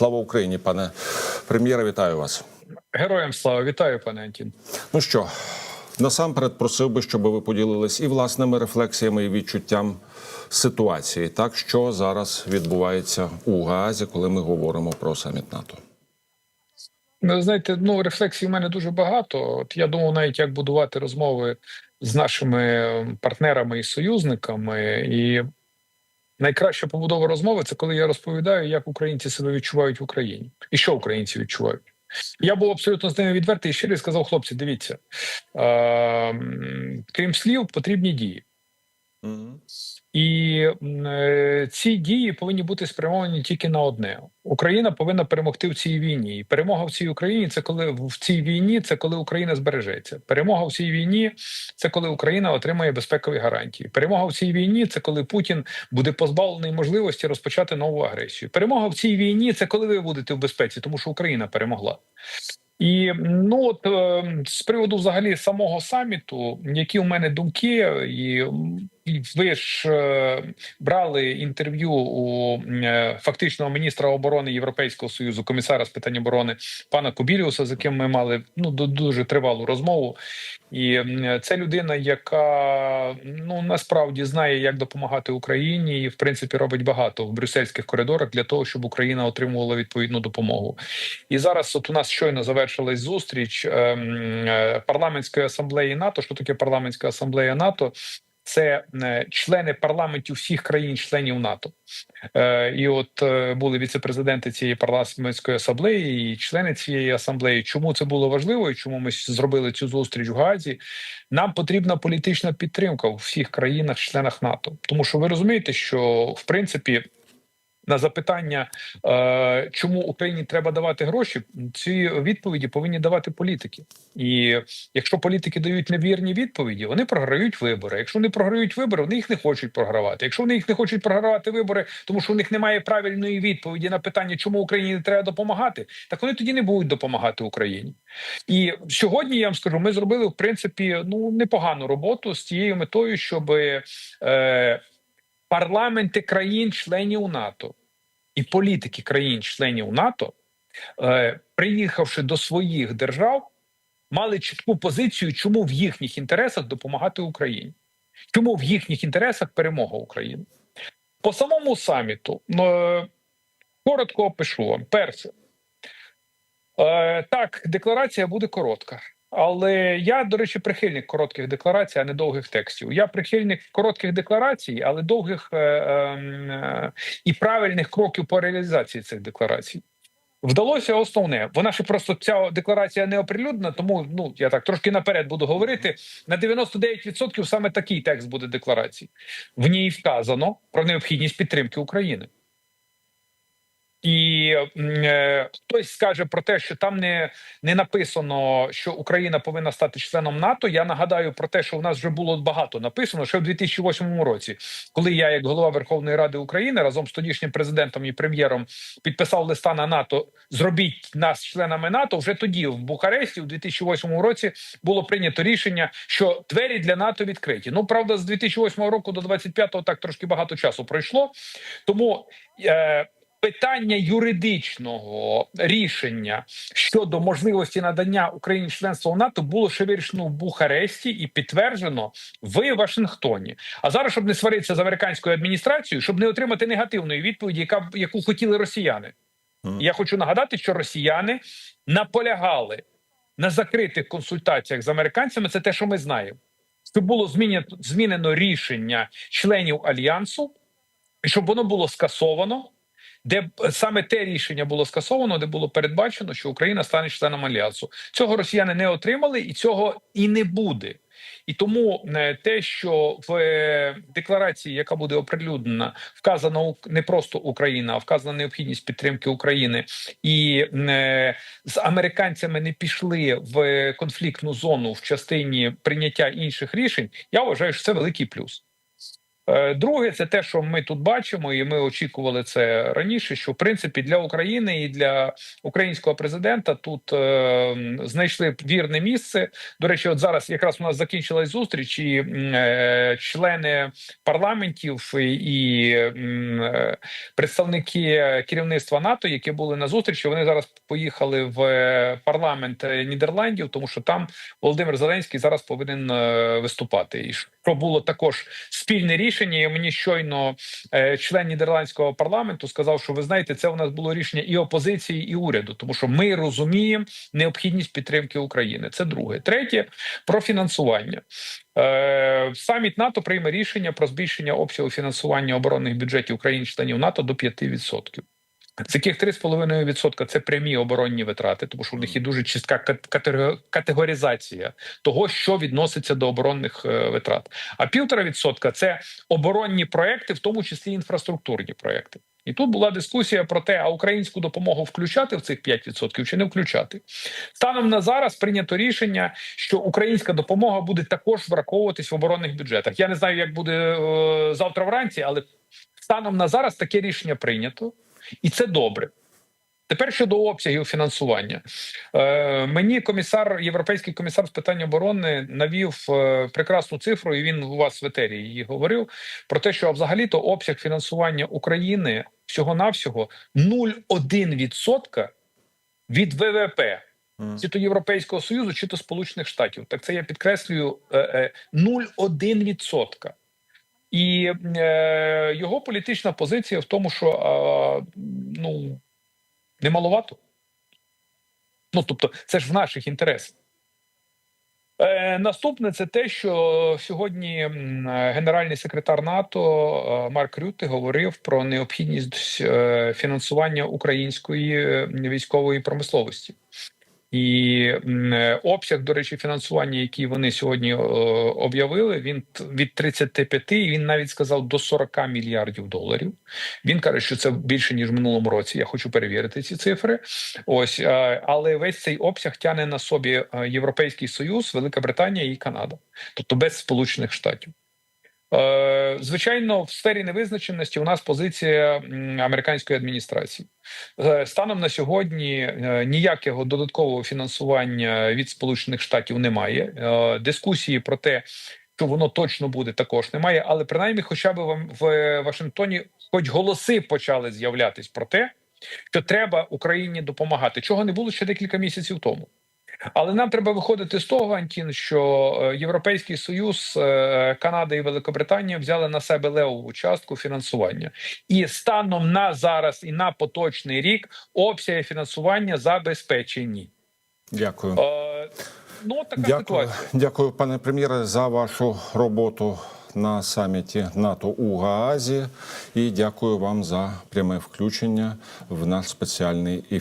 Слава Україні, пане прем'єре, вітаю вас. Героям слава вітаю, пане Антін. Ну що, насамперед просив би, щоб ви поділились і власними рефлексіями і відчуттям ситуації, так що зараз відбувається у Гаазі, коли ми говоримо про саміт НАТО. Ну, знаєте, ну рефлексій в мене дуже багато. От я думав, навіть як будувати розмови з нашими партнерами і союзниками. І найкраща побудова розмови це коли я розповідаю, як українці себе відчувають в Україні і що українці відчувають. Я був абсолютно з ними відвертий і щирий сказав, хлопці, дивіться, е, крім слів, потрібні дії. І е, ці дії повинні бути спрямовані тільки на одне: Україна повинна перемогти в цій війні. І перемога в цій Україні це коли в цій війні, це коли Україна збережеться. Перемога в цій війні це коли Україна отримає безпекові гарантії. Перемога в цій війні це коли Путін буде позбавлений можливості розпочати нову агресію. Перемога в цій війні це коли ви будете в безпеці, тому що Україна перемогла. І ну от е, з приводу взагалі самого саміту, які у мене думки, і ви ж е, брали інтерв'ю у е, фактичного міністра оборони Європейського союзу, комісара з питань оборони пана Кубіліуса, з яким ми мали ну дуже тривалу розмову. І це людина, яка ну насправді знає, як допомагати Україні, і в принципі робить багато в брюссельських коридорах для того, щоб Україна отримувала відповідну допомогу. І зараз, от у нас щойно завершилась зустріч ем, е, парламентської асамблеї НАТО. Що таке парламентська асамблея НАТО? Це е, члени парламентів всіх країн-членів НАТО, е, і от е, були віцепрезиденти цієї парламентської асамблеї і члени цієї асамблеї. Чому це було важливо? і Чому ми зробили цю зустріч в Газі? Нам потрібна політична підтримка у всіх країнах-членах НАТО, тому що ви розумієте, що в принципі. На запитання, е, чому Україні треба давати гроші, ці відповіді повинні давати політики. І якщо політики дають невірні відповіді, вони програють вибори. Якщо вони програють вибори, вони їх не хочуть програвати. Якщо вони їх не хочуть програвати вибори, тому що у них немає правильної відповіді на питання, чому Україні не треба допомагати, так вони тоді не будуть допомагати Україні. І сьогодні я вам скажу, ми зробили в принципі ну непогану роботу з тією метою, щоб. Е, Парламенти країн-членів НАТО і політики країн-членів НАТО, е, приїхавши до своїх держав, мали чітку позицію, чому в їхніх інтересах допомагати Україні, чому в їхніх інтересах перемога України. По самому саміту е, коротко опишу вам. Перше, е, так, декларація буде коротка. Але я, до речі, прихильник коротких декларацій, а не довгих текстів. Я прихильник коротких декларацій, але довгих е, е, і правильних кроків по реалізації цих декларацій. Вдалося основне. Вона ще просто ця декларація не оприлюднена, тому ну я так трошки наперед буду говорити. На 99% саме такий текст буде декларації. В ній вказано про необхідність підтримки України. І е, хтось скаже про те, що там не не написано, що Україна повинна стати членом НАТО. Я нагадаю про те, що у нас вже було багато написано ще в 2008 році, коли я, як голова Верховної Ради України, разом з тодішнім президентом і прем'єром підписав листа на НАТО. Зробіть нас членами НАТО. Вже тоді, в Бухаресті, у 2008 році, було прийнято рішення, що двері для НАТО відкриті. Ну правда, з 2008 року до 25-го так трошки багато часу пройшло. Тому. Е, питання юридичного рішення щодо можливості надання Україні членства в НАТО було ще вирішено в Бухаресті і підтверджено в Вашингтоні. А зараз, щоб не сваритися з американською адміністрацією, щоб не отримати негативної відповіді, яка яку хотіли росіяни. Я хочу нагадати, що росіяни наполягали на закритих консультаціях з американцями. Це те, що ми знаємо. Що було змінено, змінено рішення членів альянсу, і щоб воно було скасовано де саме те рішення було скасовано, де було передбачено, що Україна стане членом альянсу. Цього росіяни не отримали, і цього і не буде. І тому е, те, що в е, декларації, яка буде оприлюднена, вказано не просто Україна, а вказана необхідність підтримки України, і е, з американцями не пішли в конфліктну зону в частині прийняття інших рішень. Я вважаю, що це великий плюс. Е, Друге, це те, що ми тут бачимо, і ми очікували це раніше. Що в принципі для України і для українського президента тут е, знайшли вірне місце. До речі, от зараз якраз у нас закінчилась зустріч, і е, члени парламентів і е, представники керівництва НАТО, які були на зустрічі, вони зараз поїхали в е, парламент е, Нідерландів, тому що там Володимир Зеленський зараз повинен виступати. І що було також спільне рішення. І мені щойно е, член нідерландського парламенту сказав, що ви знаєте, це у нас було рішення і опозиції, і уряду, тому що ми розуміємо необхідність підтримки України. Це друге, третє про фінансування. Е, Саміт НАТО прийме рішення про збільшення обсягу фінансування оборонних бюджетів країн-членів НАТО до 5%. З яких 3,5% – це прямі оборонні витрати, тому що в них є дуже кат- категоризація того, що відноситься до оборонних е, витрат. А півтора відсотка це оборонні проекти, в тому числі інфраструктурні проекти. І тут була дискусія про те, а українську допомогу включати в цих 5% чи не включати. Станом на зараз прийнято рішення, що українська допомога буде також враховуватись в оборонних бюджетах. Я не знаю, як буде е, завтра вранці, але станом на зараз таке рішення прийнято, і це добре. Тепер щодо обсягів фінансування, е, мені комісар, європейський комісар з питань оборони навів е, прекрасну цифру, і він у вас в етері її говорив про те, що взагалі-то обсяг фінансування України всього навсього 0,1% від ВВП чи то Європейського Союзу, чи то Сполучених Штатів. Так це я підкреслюю е, е, 0,1%. І е, його політична позиція в тому, що е, ну немаловато. Ну тобто, це ж в наших інтересах. Е, наступне це те, що сьогодні генеральний секретар НАТО е, Марк Рюте говорив про необхідність е, фінансування української військової промисловості. І е, обсяг, до речі, фінансування, який вони сьогодні е, об'явили, він від 35, і він навіть сказав до 40 мільярдів доларів. Він каже, що це більше ніж в минулому році. Я хочу перевірити ці цифри. Ось, е, але весь цей обсяг тягне на собі Європейський Союз, Велика Британія і Канада, тобто без Сполучених Штатів. Е, Звичайно, в сфері невизначеності у нас позиція американської адміністрації. Е, Станом на сьогодні е, ніякого додаткового фінансування від Сполучених Штатів немає. Дискусії про те, що воно точно буде, також немає. Але принаймні, хоча б в Вашингтоні, хоч голоси почали з'являтись про те, що треба Україні допомагати, чого не було ще декілька місяців тому. Але нам треба виходити з того, Антін, що е, Європейський Союз, е, Канада і Великобританія взяли на себе левову частку фінансування, і станом на зараз і на поточний рік обсяги фінансування забезпечені. Дякую. Е, ну така Дякую, ситуація. дякую, пане прем'єре, за вашу роботу на саміті НАТО у Гаазі. І дякую вам за пряме включення в наш спеціальний ефір.